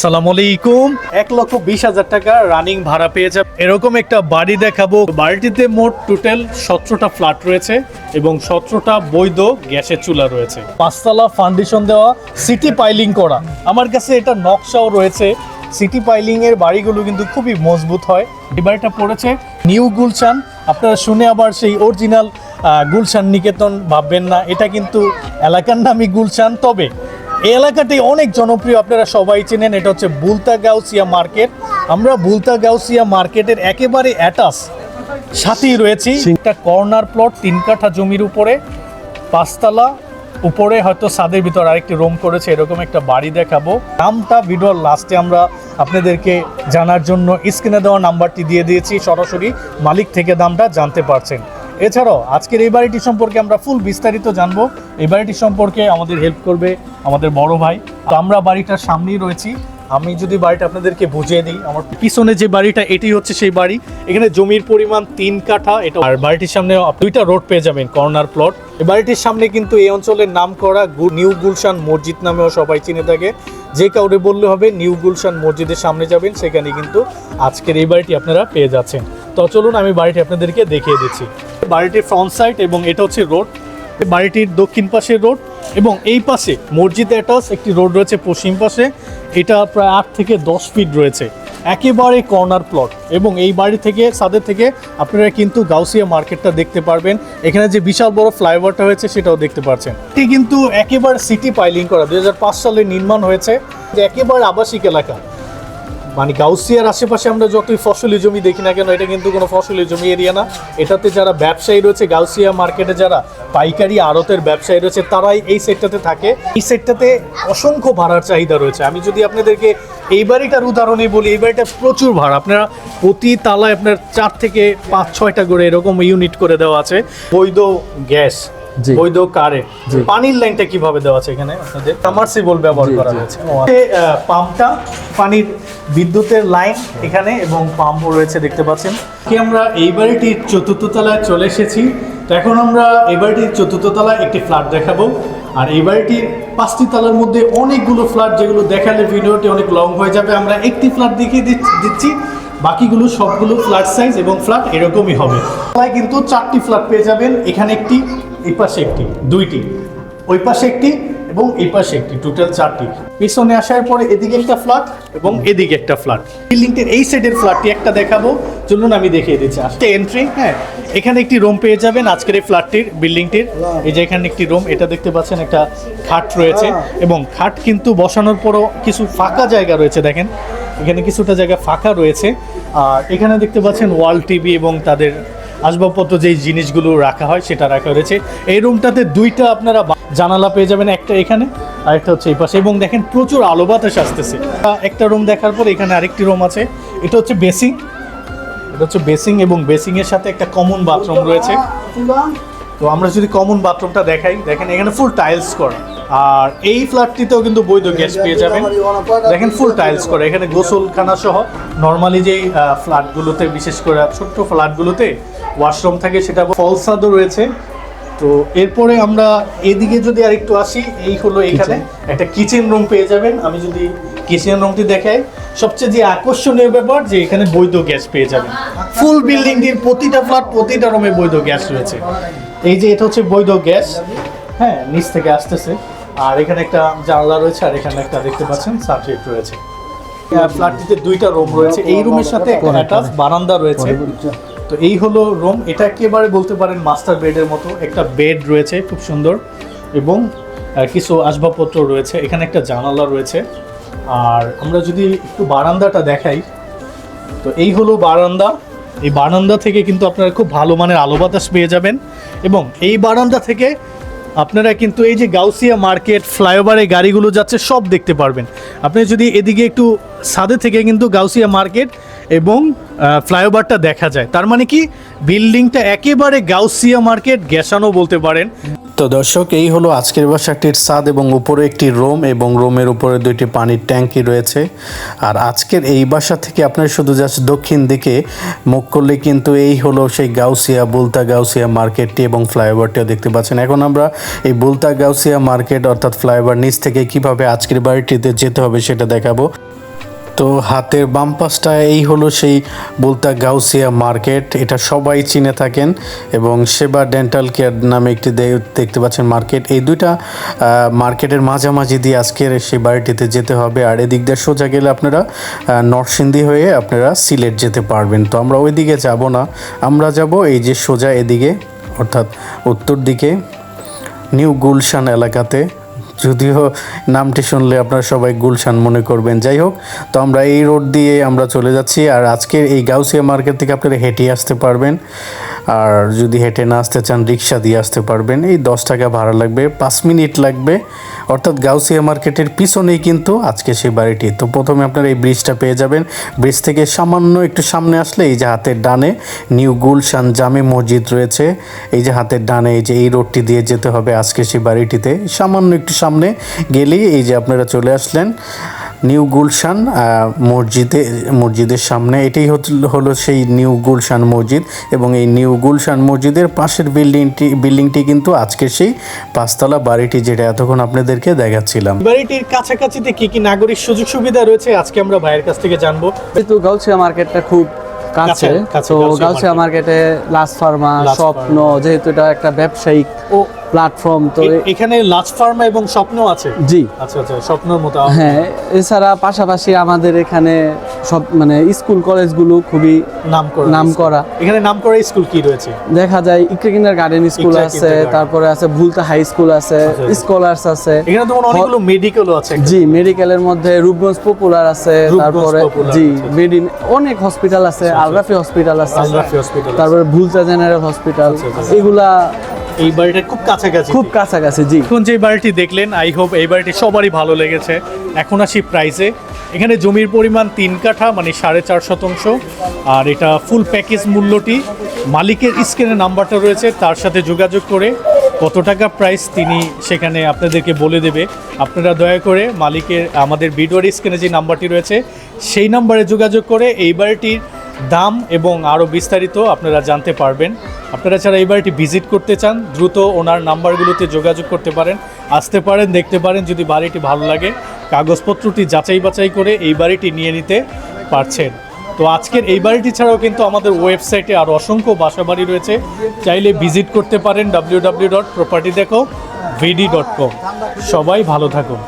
সালাম আলাইকুম। এক লক্ষ বিশ হাজার টাকা রানিং ভাড়া পেয়ে যাবে। এরকম একটা বাড়ি দেখাবো। বাড়িটিতে মোট টোটাল সতেরোটা ফ্ল্যাট রয়েছে এবং সতেরোটা বৈধ গ্যাসের চুলা রয়েছে। পাঁচতলা ফাউন্ডেশন দেওয়া সিটি পাইলিং করা। আমার কাছে এটা নকশাও রয়েছে। সিটি পাইলিং এর বাড়িগুলো কিন্তু খুবই মজবুত হয়। এই বাড়িটা পড়েছে নিউ গুলশান। আপনারা শুনে আবার সেই অরিজিনাল গুলশান নিকেতন ভাববেন না। এটা কিন্তু এলাকার নামই গুলশান। তবে এলাকাটি অনেক জনপ্রিয় আপনারা সবাই চেনেন এটা হচ্ছে বুলতা গাউসিয়া মার্কেট। আমরা বুলতা গাউসিয়া মার্কেটের একেবারে অ্যাটাস সাথেই রয়েছি। একটা কর্নার প্লট তিন কাঠা জমির উপরে পাঁচতলা উপরে হয়তো ছাদের ভিতর আরেকটি রুম করেছে এরকম একটা বাড়ি দেখাবো। দামটা ভিডিওর লাস্টে আমরা আপনাদেরকে জানার জন্য স্ক্রিনে দেওয়া নাম্বারটি দিয়ে দিয়েছি সরাসরি মালিক থেকে দামটা জানতে পারছেন। এছাড়াও আজকের এই বাড়িটি সম্পর্কে আমরা ফুল বিস্তারিত জানব। এই বাড়িটি সম্পর্কে আমাদের হেল্প করবে আমাদের বড় ভাই। তো আমরা বাড়িটার সামনেই রয়েছি। আমি যদি বাড়িটা আপনাদেরকে বুঝিয়ে দিই, আমার পিছনে যে বাড়িটা, এটি হচ্ছে সেই বাড়ি। এখানে জমির পরিমাণ তিন কাঠা, এটা আর বাড়িটির সামনে দুইটা রোড পেয়ে যাবেন কর্নার প্লট এই বাড়িটির সামনে কিন্তু এই অঞ্চলের নাম করা নিউ গুলশান মসজিদ নামেও সবাই চিনে থাকে। যে কাউরে বললে হবে নিউ গুলশান মসজিদের সামনে যাবেন, সেখানে কিন্তু আজকের এই বাড়িটি আপনারা পেয়ে যাচ্ছেন। তো চলুন আমি বাড়িটি আপনাদেরকে দেখিয়ে দিচ্ছি। বাড়িটির ফ্রন্ট সাইড এবং এটা হচ্ছে রোড বাড়িটির দক্ষিণ পাশের রোড এবং এই পাশে মসজিদ অ্যাটাচ একটি রোড রয়েছে পশ্চিম পাশে। এটা প্রায় আট থেকে দশ ফিট রয়েছে। একেবারে কর্নার প্লট এবং এই বাড়ি থেকে সাদের থেকে আপনারা কিন্তু গাউসিয়া মার্কেটটা দেখতে পারবেন। এখানে যে বিশাল বড় ফ্লাইওভারটা হয়েছে সেটাও দেখতে পাচ্ছেন এটি কিন্তু একেবারে সিটি পাইলিং করা, দুই হাজার পাঁচ সালে নির্মাণ হয়েছে। যে একেবারে আবাসিক এলাকা। মানে গাউসিয়ার আশেপাশে আমরা যতই ফসলি জমি দেখি না কেন, এটা কিন্তু কোনো ফসলি জমি এরিয়া না। এটাতে যারা ব্যবসায়ী রয়েছে, গাউসিয়া মার্কেটে যারা পাইকারি আড়তের ব্যবসায়ী রয়েছে, তারাই এই সেটটাতে থাকে। এই সেটটাতে অসংখ্য ভাড়ার চাহিদা রয়েছে। আমি যদি আপনাদেরকে এই বাড়িটার উদাহরণে বলি, এই বাড়িটা প্রচুর ভাড়া। আপনারা প্রতি তালায় আপনার চার থেকে পাঁচ, ছয়টা করে এরকম ইউনিট করে দেওয়া আছে। বৈধ গ্যাস। বৈধ জি। পানির লাইনটা কীভাবে দেওয়া আছে এখানে? আপনাদের সামারসিবল ব্যবহার করা হয়েছে। পাম্পটা পানির বিদ্যুতের লাইন এখানে এবং পাম্পও রয়েছে দেখতে পাচ্ছেন। কি আমরা এই বাড়িটির চতুর্থ তলায় চলে এসেছি। তো এখন আমরা এই বাড়িটির চতুর্থ তলায় একটি ফ্ল্যাট দেখাবো। আর এই বাড়িটির পাঁচটি তলার মধ্যে অনেকগুলো ফ্ল্যাট যেগুলো দেখালে ভিডিওটি অনেক লং হয়ে যাবে। আমরা একটি ফ্ল্যাট দেখিয়ে দিচ্ছি- বাকিগুলো সবগুলো ফ্ল্যাট সাইজ এবং ফ্ল্যাট এরকমই হবে। তলায় কিন্তু চারটি ফ্ল্যাট পেয়ে যাবেন। এখানে একটি এই পাশে একটি দুইটি। ওই পাশে একটি এবং এই পাশে একটি টোটাল চারটি। পিছনে আসার পরে এদিকে একটা ফ্ল্যাট এবং এদিকে একটা ফ্ল্যাট বিল্ডিংটির এই সাইডের ফ্ল্যাটটি একটা দেখাবো। চলুন আমি দেখিয়ে দিচ্ছি। আজকে এন্ট্রি হ্যাঁ এখানে একটি রুম পেয়ে যাবেন আজকের এই ফ্ল্যাটটির বিল্ডিংটির। এই যে এখানে একটি রুম এটা দেখতে পাচ্ছেন একটা খাট রয়েছে এবং খাট কিন্তু বসানোর পরও কিছু ফাঁকা জায়গা রয়েছে দেখেন। এখানে কিছুটা জায়গা ফাঁকা রয়েছে। আর এখানে দেখতে পাচ্ছেন ওয়াল টিভি এবং তাদের আসবাবপত্র যেই জিনিসগুলো রাখা হয় সেটা রাখা রয়েছে। এই রুমটাতে দুইটা আপনারা জানালা পেয়ে যাবেন, একটা এখানে আর একটা হচ্ছে এই পাশে। এবং দেখেন প্রচুর আলো বাতাস আসতেছে। একটা রুম দেখার পর এখানে আরেকটি রুম আছে। এটা হচ্ছে বেসিং। এটা হচ্ছে বেসিং এবং বেসিং এর সাথে একটা কমন বাথরুম রয়েছে। তো আমরা যদি কমন বাথরুমটা দেখাই, দেখেন এখানে ফুল টাইলস করা। আর এই ফ্ল্যাটটিতেও কিন্তু বৈধ গ্যাস পেয়ে যাবেন। দেখেন ফুল টাইলস করে। এখানে গোসলখানা সহ নর্মালি যেই ফ্ল্যাটগুলোতে বিশেষ করে ছোট্ট ফ্ল্যাটগুলোতে ওয়াশরুম থাকে সেটা ফলসাদও রয়েছে। তো এরপরে আমরা এদিকে যদি আরেকটু আসি এই হলো এখানে একটা কিচেন রুম পেয়ে যাবেন। আমি যদি কিচেন রুমটি দেখাই সবচেয়ে যে আকর্ষণীয় ব্যাপার যে এখানে বৈধ গ্যাস পেয়ে যাবেন। ফুল বিল্ডিংটির প্রতিটা ফ্ল্যাট প্রতিটা রুমে বৈধ গ্যাস রয়েছে। এই যে এটা হচ্ছে বৈধ গ্যাস। হ্যাঁ নিচ থেকে আসতেছে। আর এখানে একটা জানলা রয়েছে আর এখানে একটা দেখতে পাচ্ছেন সাবজেক্ট রয়েছে। ফ্ল্যাটটিতে দুইটা রুম রয়েছে। এই রুমের সাথে একটা বারান্দা রয়েছে। তো এই হলো রুম। এটা একেবারে বলতে পারেন মাস্টার বেডের মতো একটা বেড রয়েছে, খুব সুন্দর। এবং কিছু আসবাবপত্র রয়েছে, এখানে একটা জানালা রয়েছে। আর আমরা যদি একটু বারান্দাটা দেখাই, তো এই হলো বারান্দা। এই বারান্দা থেকে কিন্তু আপনারা খুব ভালো মানের আলো বাতাস পেয়ে যাবেন। এবং এই বারান্দা থেকে আপনারা কিন্তু এই যে গাউসিয়া মার্কেট, ফ্লাইওভারে গাড়িগুলো যাচ্ছে, সব দেখতে পারবেন। আপনি যদি এদিকে একটু ছাদে থেকে কিন্তু গাউসিয়া মার্কেট এবং ফ্লাইওভারটা দেখা যায়। তার মানে কি? বিল্ডিংটা একেবারে গাউসিয়া মার্কেট, গ্যাসানো বলতে পারেন। তো দর্শক, এই হলো আজকের বাসাটির ছাদ এবং উপরে একটি রোম এবং রোমের উপরে দুইটি পানির ট্যাঙ্কি রয়েছে। আর আজকের এই বাসা থেকে আপনার শুধু জাস্ট দক্ষিণ দিকে মুখ করলে কিন্তু এই হলো সেই গাউসিয়া, বুলতা গাউসিয়া মার্কেটটি এবং ফ্লাইওভারটিও দেখতে পাচ্ছেন। এখন আমরা এই বুলতা গাউসিয়া মার্কেট অর্থাৎ ফ্লাইওভার নিচ থেকে কীভাবে আজকের বাড়িটিতে যেতে হবে সেটা দেখাবো। তো হাতের বাম পাশটা এই হলো সেই বলতা গাউসিয়া মার্কেট। এটা সবাই চিনে থাকেন এবং সেবা ডেন্টাল কেয়ার নামে একটি দেখতে পাচ্ছেন মার্কেট। এই দুইটা মার্কেটের মাঝামাঝি দিয়ে আজকের সেই বাড়িটিতে যেতে হবে। আর এদিক দিয়ে সোজা গেলে আপনারা আহ, নরসিংদী হয়ে আপনারা সিলেট যেতে পারবেন। তো আমরা ওই দিকে যাব না। আমরা যাব এই যে সোজা এদিকে অর্থাৎ উত্তর দিকে নিউ গুলশান এলাকাতে। যদিও নামটি শুনলে আপনারা সবাই গুলশান মনে করবেন। যাই হোক, তো আমরা এই রোড দিয়ে আমরা চলে যাচ্ছি, আর আজকের এই গাউসিয়া মার্কেট থেকে আপনারা হেঁটে আসতে পারবেন। আর যদি হেঁটে না আসতে চান, রিক্সা দিয়ে আসতে পারবেন। এই দশ টাকা ভাড়া লাগবে, পাঁচ মিনিট লাগবে। অর্থাৎ গাউসিয়া মার্কেটের পিছনেই কিন্তু আজকে সেই বাড়িটি। তো প্রথমে আপনারা এই ব্রিজটা পেয়ে যাবেন। ব্রিজ থেকে সামান্য একটু সামনে আসলে এই যে হাতের ডানে নিউ গুলশান জামে মসজিদ রয়েছে। এই যে হাতের ডানে এই যে এই রোডটি দিয়ে যেতে হবে আজকে সেই বাড়িটিতে। সামান্য একটু সামনে গেলেই এই যে আপনারা চলে আসলেন। নিউ গুলশান মসজিদে মসজিদের সামনে। এটাই হলো সেই নিউ গুলশান মসজিদ এবং এই নিউ গুলশান মসজিদের পাশের বিল্ডিংটি বিল্ডিংটি কিন্তু আজকে সেই পাঁচতলা বাড়িটি যেটা এতক্ষণ আপনাদেরকে দেখাচ্ছিলাম। বাড়িটির কাছাকাছিতে কি কি নাগরিক সুযোগ সুবিধা রয়েছে? আজকে আমরা ভাইয়ের কাছ থেকে জানব। যেহেতু গাউছিয়া মার্কেটটা খুব কাছে তো গাউছিয়া মার্কেটে লাস্ট ফার্মা স্বপ্ন যেহেতু এটা একটা ব্যবসায়িক ও প্ল্যাটফর্ম তো এখানে লাজ ফার্মা এবং স্বপ্ন আছে? জি। আচ্ছা আচ্ছা স্বপ্নর মতো হ্যাঁ এছাড়া পাশাপাশি আমাদের এখানে সব মানে স্কুল কলেজগুলো খুবই নাম করা নাম করা এখানে নাম করা স্কুল কি রয়েছে? দেখা যায় ইকরিকিনার গার্ডেন স্কুল আছে তারপরে আছে ভুলতা হাই স্কুল আছে আচ্ছা। স্কলার্স আছে। এখানে তো অনেকগুলো মেডিকেলও আছে জি মেডিকেলের মধ্যে রূপগঞ্জ পপুলার আছে তারপরে জি আচ্ছা। মেডিন অনেক হসপিটাল আছে আলরাফি হসপিটাল আছে। তারপরে ভুলতা জেনারেল হসপিটাল আচ্ছা, আচ্ছা। এগুলা এই বাড়িটার খুব কাছাকাছি। খুব কাছাকাছি জি। এখন যে বাড়িটি দেখলেন আই হোপ এই বাড়িটি সবারই ভালো লেগেছে। এখন আসি প্রাইসে এখানে জমির পরিমাণ তিন কাঠা মানে সাড়ে চার শতাংশ। আর এটা ফুল প্যাকেজ মূল্যটি। মালিকের স্ক্রিনে নাম্বারটা রয়েছে তার সাথে যোগাযোগ করে কত টাকা প্রাইস তিনি সেখানে আপনাদেরকে বলে দেবে। আপনারা দয়া করে মালিকের আমাদের ভিডিওর স্ক্রিনে যে নাম্বারটি রয়েছে সেই নাম্বারে যোগাযোগ করে এই বাড়িটির দাম এবং আরও বিস্তারিত আপনারা জানতে পারবেন। আপনারা যারা এই বাড়িটি ভিজিট করতে চান, দ্রুত ওনার নাম্বারগুলোতে যোগাযোগ করতে পারেন। আসতে পারেন, দেখতে পারেন যদি বাড়িটি ভালো লাগে। কাগজপত্রটি যাচাই বাছাই করে এই বাড়িটি নিয়ে নিতে পারছেন। তো আজকের এই বাড়িটি ছাড়াও কিন্তু আমাদের ওয়েবসাইটে আরও অসংখ্য বাসা বাড়ি রয়েছে। চাইলে ভিজিট করতে পারেন ডাব্লিউ ডাব্লিউ ডট প্রপার্টি দেখো ভিডি ডট কম সবাই ভালো থাকুন।